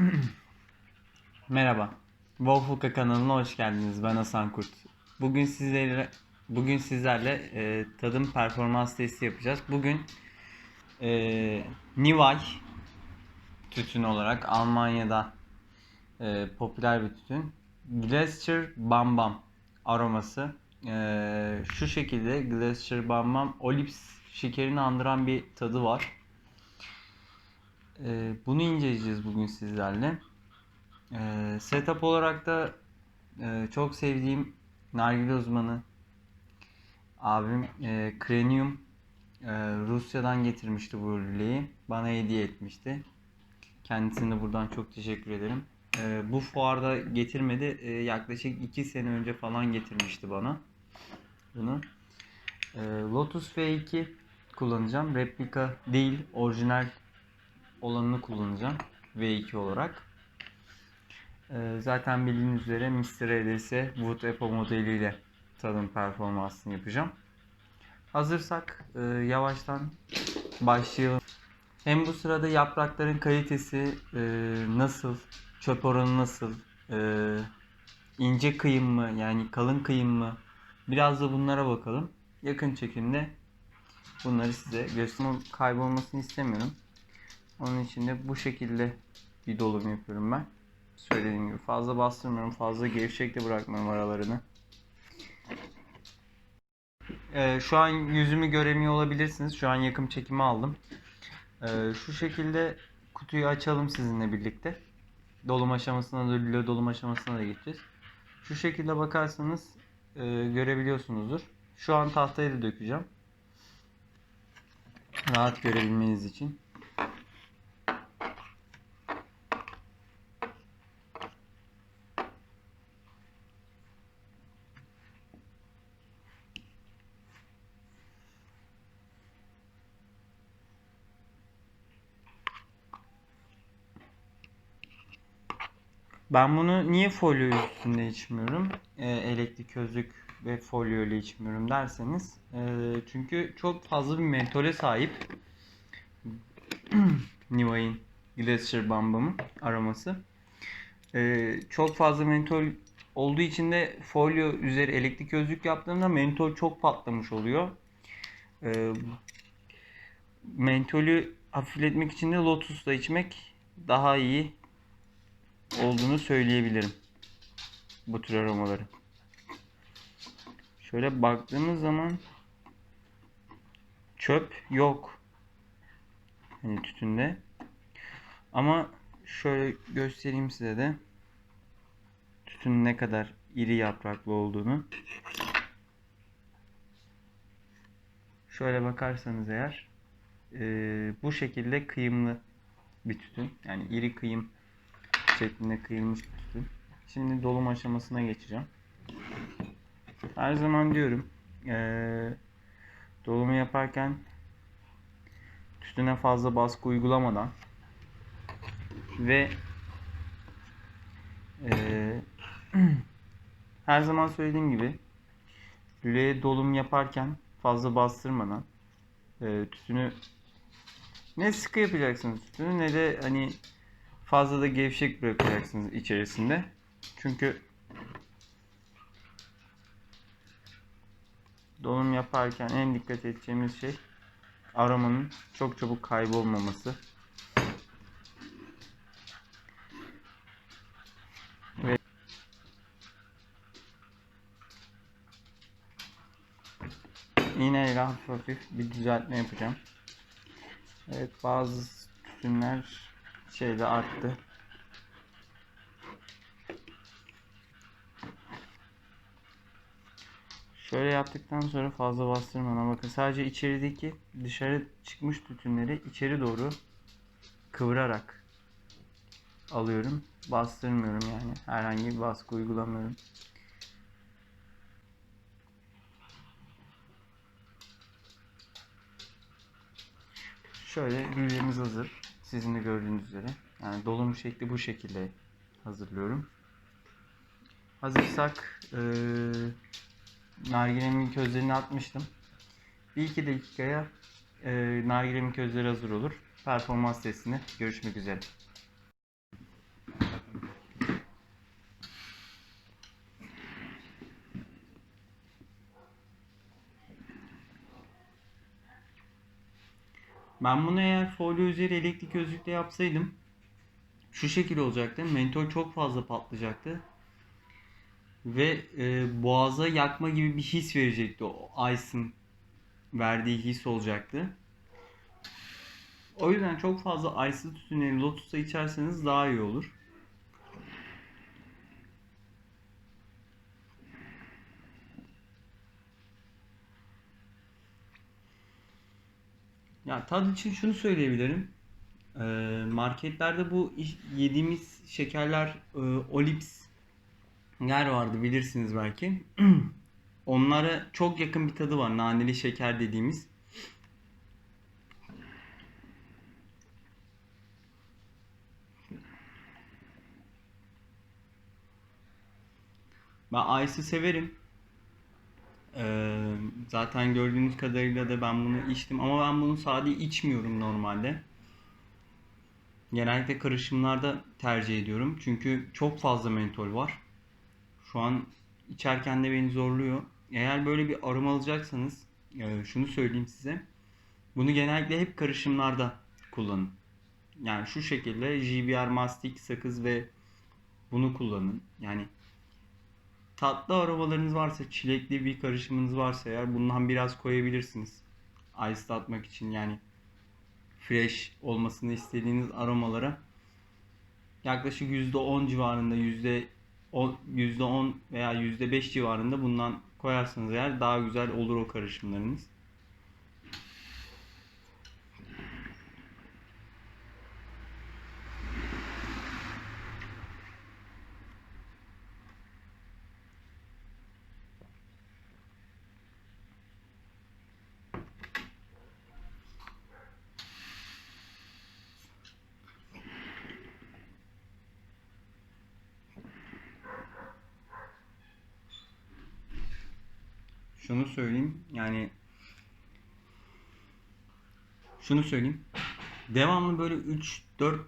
Merhaba. Wolfuka kanalına hoş geldiniz. Ben Hasan Kurt. Bugün sizlerle bugün sizlerle e, tadım performans testi yapacağız. Bugün e, Nivay tütün olarak Almanya'da e, popüler bir tütün. Glacier Bam Bam aroması. E, şu şekilde Glacier Bam Bam olips şekerini andıran bir tadı var. E, bunu inceleyeceğiz bugün sizlerle. Ee, setup olarak da e, çok sevdiğim nargile uzmanı abim e, Cranium e, Rusya'dan getirmişti bu lüleyi. Bana hediye etmişti. Kendisine buradan çok teşekkür ederim. E, bu fuarda getirmedi. E, yaklaşık 2 sene önce falan getirmişti bana bunu. E, Lotus V2 kullanacağım. Replika değil, orijinal olanını kullanacağım. V2 olarak. Ee, Zaten bildiğiniz üzere Mr. EDS Wood Epo modeliyle tadım performansını yapacağım. Hazırsak e, yavaştan başlayalım. Hem bu sırada yaprakların kalitesi e, nasıl, çöp oranı nasıl, e, ince kıyım mı yani kalın kıyım mı biraz da bunlara bakalım. Yakın çekimde bunları size göstereyim. Kaybolmasını istemiyorum. Onun için de bu şekilde bir dolum yapıyorum ben. Söylediğim gibi fazla bastırmıyorum fazla gevşek de bırakmıyorum aralarını. Ee, şu an yüzümü göremiyor olabilirsiniz. Şu an yakın çekimi aldım. Ee, şu şekilde kutuyu açalım sizinle birlikte. Dolum aşamasına da lüle dolum aşamasına da geçeceğiz şu şekilde bakarsanız e, görebiliyorsunuzdur. Şu an tahtaya da dökeceğim. Rahat görebilmeniz için Ben bunu niye folyo üstünde içmiyorum? Ee, elektrik közlük ve folyo ile içmiyorum derseniz. ee, çünkü çok fazla bir mentole sahip. Nivay'ın Glacier Bambam'ın aroması. Ee, çok fazla mentol olduğu için de folyo üzeri elektrik közlük yaptığımda mentol çok patlamış oluyor. Ee, mentolü hafifletmek için de Lotus'la içmek daha iyi olduğunu söyleyebilirim. Bu tür aromaları. Şöyle baktığımız zaman çöp yok. Hani tütünde. Ama şöyle göstereyim size de tütün ne kadar iri yapraklı olduğunu. Şöyle bakarsanız eğer e, bu şekilde kıyımlı bir tütün. Yani iri kıyım şeklinde kıyılmış tütün. Şimdi dolum aşamasına geçeceğim. Her zaman diyorum ee, dolumu yaparken tütüne fazla baskı uygulamadan ve ee, her zaman söylediğim gibi lüleye dolum yaparken fazla bastırmadan ee, tütünü ne sıkı yapacaksınız tütünü ne de hani fazla da gevşek bırakacaksınız içerisinde. Çünkü dolum yaparken en dikkat edeceğimiz şey aromanın çok çabuk kaybolmaması. Ve iğneyle hafif hafif bir düzeltme yapacağım. Evet bazı tütünler şeyde arttı. Şöyle yaptıktan sonra fazla bastırmadan bakın sadece içerideki dışarı çıkmış tütünleri içeri doğru kıvırarak alıyorum. Bastırmıyorum yani. Herhangi bir baskı uygulamıyorum. Şöyle lülemiz hazır. Sizin de gördüğünüz üzere. Yani dolum şekli bu şekilde hazırlıyorum. Hazırsak e, nargilemin közlerini atmıştım. Bir iki dakikaya e, nargilemin közleri hazır olur. Performans testine görüşmek üzere. Ben bunu eğer folyo üzeri elektrik gözlükle yapsaydım şu şekil olacaktı. Mentol çok fazla patlayacaktı. Ve e, boğaza yakma gibi bir his verecekti. O ice'ın verdiği his olacaktı. O yüzden çok fazla ice'lı tütünleri Lotus'ta içerseniz daha iyi olur. Ya tad için şunu söyleyebilirim. Ee, marketlerde bu iş- yediğimiz şekerler e, Olips yer vardı bilirsiniz belki. Onlara çok yakın bir tadı var. Naneli şeker dediğimiz. Ben Ice'ı severim. Ee, zaten gördüğünüz kadarıyla da ben bunu içtim ama ben bunu sade içmiyorum normalde. Genellikle karışımlarda tercih ediyorum. Çünkü çok fazla mentol var. Şu an içerken de beni zorluyor. Eğer böyle bir aroma alacaksanız e, şunu söyleyeyim size. Bunu genellikle hep karışımlarda kullanın. Yani şu şekilde JBR mastik, sakız ve bunu kullanın. Yani tatlı aromalarınız varsa, çilekli bir karışımınız varsa eğer bundan biraz koyabilirsiniz. Ice tatmak için yani fresh olmasını istediğiniz aromalara yaklaşık %10 civarında yüzde 10 %10 veya %5 civarında bundan koyarsanız eğer daha güzel olur o karışımlarınız. Şunu söyleyeyim yani şunu söyleyeyim. Devamlı böyle 3-4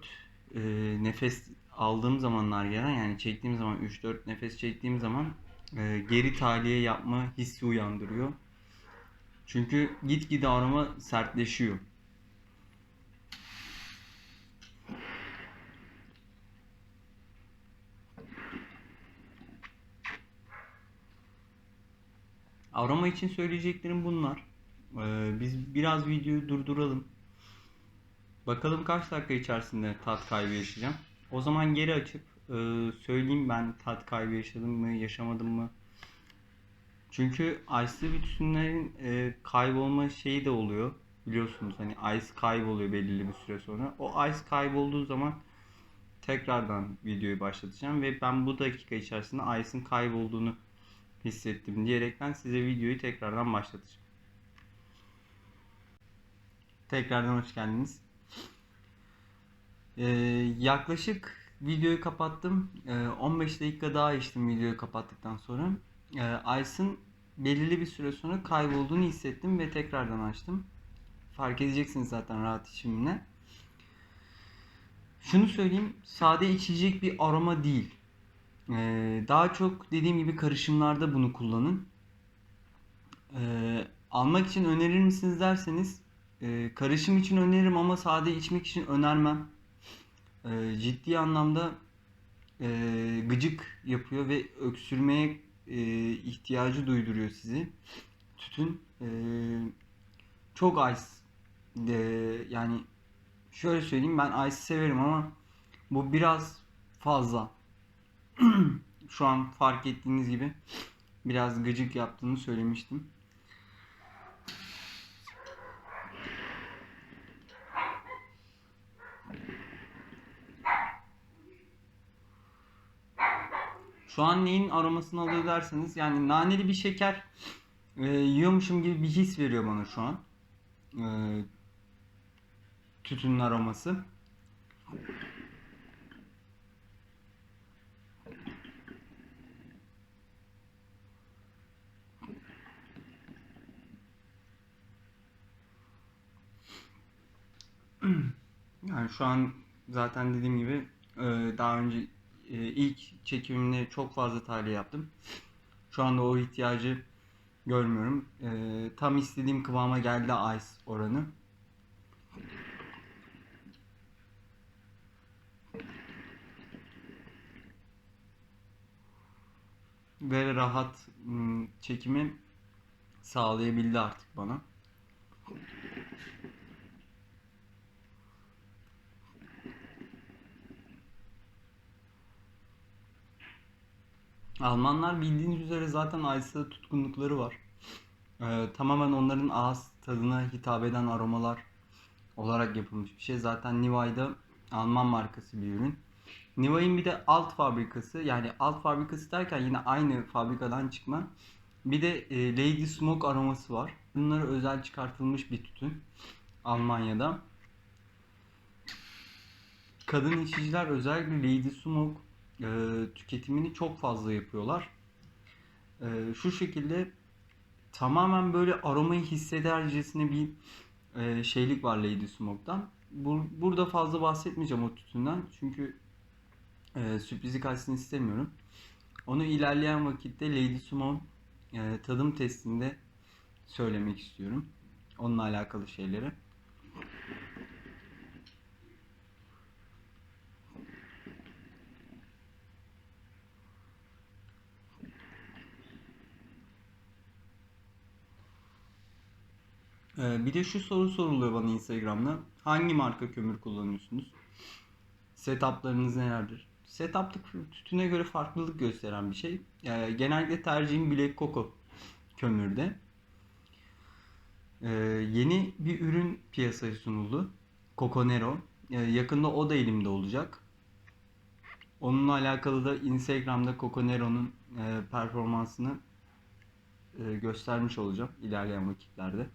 e, nefes aldığım zamanlar ya yani çektiğim zaman 3-4 nefes çektiğim zaman e, geri tahliye yapma hissi uyandırıyor. Çünkü gitgide aroma sertleşiyor. Aroma için söyleyeceklerim bunlar. Ee, biz biraz videoyu durduralım. Bakalım kaç dakika içerisinde tat kaybı yaşayacağım. O zaman geri açıp e, söyleyeyim ben tat kaybı yaşadım mı, yaşamadım mı? Çünkü ice'lı tütünlerin e, kaybolma şeyi de oluyor. Biliyorsunuz hani ice kayboluyor belirli bir süre sonra. O ice kaybolduğu zaman tekrardan videoyu başlatacağım ve ben bu dakika içerisinde ice'ın kaybolduğunu hissettim diyerekten size videoyu tekrardan başlatacağım. Tekrardan hoş geldiniz. Ee, yaklaşık videoyu kapattım. Ee, 15 dakika daha içtim videoyu kapattıktan sonra. Ee, Ice'ın belirli bir süre sonra kaybolduğunu hissettim ve tekrardan açtım. Fark edeceksiniz zaten rahat içimine. Şunu söyleyeyim, sade içilecek bir aroma değil. Ee, daha çok dediğim gibi karışımlarda bunu kullanın. Ee, almak için önerir misiniz derseniz e, karışım için öneririm ama sade içmek için önermem. Ee, ciddi anlamda e, gıcık yapıyor ve öksürmeye e, ihtiyacı duyduruyor sizi. Tütün e, çok ice. E, yani şöyle söyleyeyim ben ice severim ama bu biraz fazla. Şu an fark ettiğiniz gibi biraz gıcık yaptığını söylemiştim. Şu an neyin aromasını alıyor derseniz yani naneli bir şeker e, yiyormuşum gibi bir his veriyor bana şu an. E, tütünün aroması. Yani şu an zaten dediğim gibi e, daha önce e, ilk çekimini çok fazla tahliye yaptım. Şu anda o ihtiyacı görmüyorum. E, tam istediğim kıvama geldi ice oranı. Ve rahat çekimi sağlayabildi artık bana. Almanlar bildiğiniz üzere zaten Ice'a tutkunlukları var. Ee, tamamen onların ağız tadına hitap eden aromalar olarak yapılmış bir şey. Zaten Nivay'da Alman markası bir ürün. Nivay'ın bir de alt fabrikası yani alt fabrikası derken yine aynı fabrikadan çıkma bir de e, Lady Smoke aroması var. Bunlara özel çıkartılmış bir tütün Almanya'da. Kadın içiciler özellikle Lady Smoke e, tüketimini çok fazla yapıyorlar. E, şu şekilde tamamen böyle aromayı hissedercesine bir e, şeylik var Lady Smoke'dan. Bur- burada fazla bahsetmeyeceğim o tütünden çünkü e, sürprizi kaçsın istemiyorum. Onu ilerleyen vakitte Lady Smoke e, tadım testinde söylemek istiyorum. Onunla alakalı şeyleri. Ee, bir de şu soru soruluyor bana Instagram'da. Hangi marka kömür kullanıyorsunuz? Setuplarınız nelerdir? Setup'lık tütüne göre farklılık gösteren bir şey. Ee, genellikle tercihim Black Coco kömürde. Ee, yeni bir ürün piyasaya sunuldu. Coconero. Ee, yakında o da elimde olacak. Onunla alakalı da Instagram'da Coconero'nun e, performansını e, göstermiş olacağım ilerleyen vakitlerde.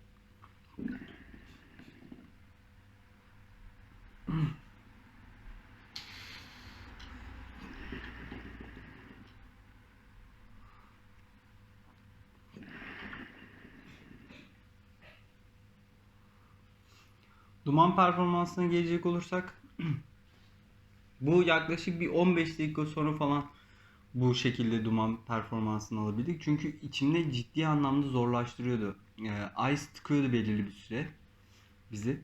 Duman performansına gelecek olursak bu yaklaşık bir 15 dakika sonra falan bu şekilde duman performansını alabildik. Çünkü içimde ciddi anlamda zorlaştırıyordu. Ee, ice tıkıyordu belirli bir süre bizi.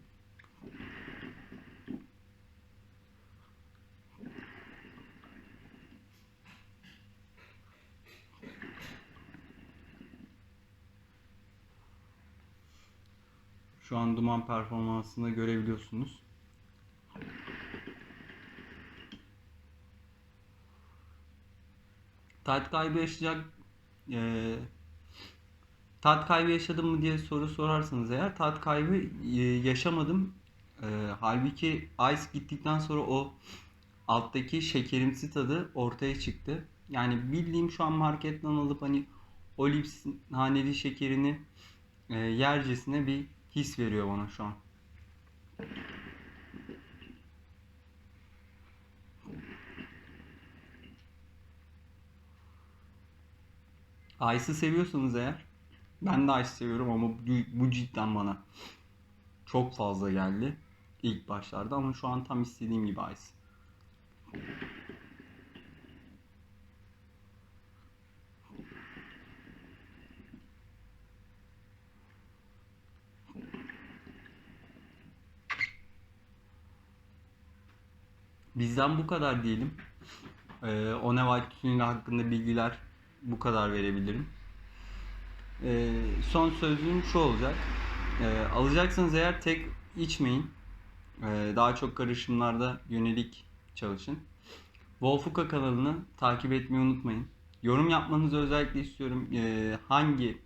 Şu an duman performansını görebiliyorsunuz. Tat kaybı yaşayacak eee tat kaybı yaşadım mı diye soru sorarsanız eğer tat kaybı e, yaşamadım. Eee, halbuki ice gittikten sonra o alttaki şekerimsi tadı ortaya çıktı. Yani bildiğim şu an marketten alıp hani Olips naneli şekerini e, yercesine bir his veriyor bana şu an. Ice'ı seviyorsanız eğer ben de Ice seviyorum ama bu, cidden bana çok fazla geldi ilk başlarda ama şu an tam istediğim gibi Ice. Bizden bu kadar diyelim. Ee, tütünü hakkında bilgiler bu kadar verebilirim. Ee, son sözüm şu olacak. Ee, alacaksanız eğer tek içmeyin. Ee, daha çok karışımlarda yönelik çalışın. Wolfuka kanalını takip etmeyi unutmayın. Yorum yapmanızı özellikle istiyorum. Ee, hangi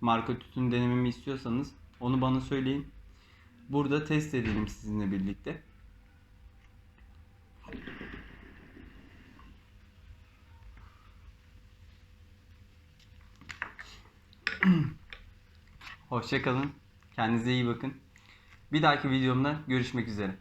marka tütün denememi istiyorsanız onu bana söyleyin. Burada test edelim sizinle birlikte. Hoşçakalın. Kendinize iyi bakın. Bir dahaki videomda görüşmek üzere.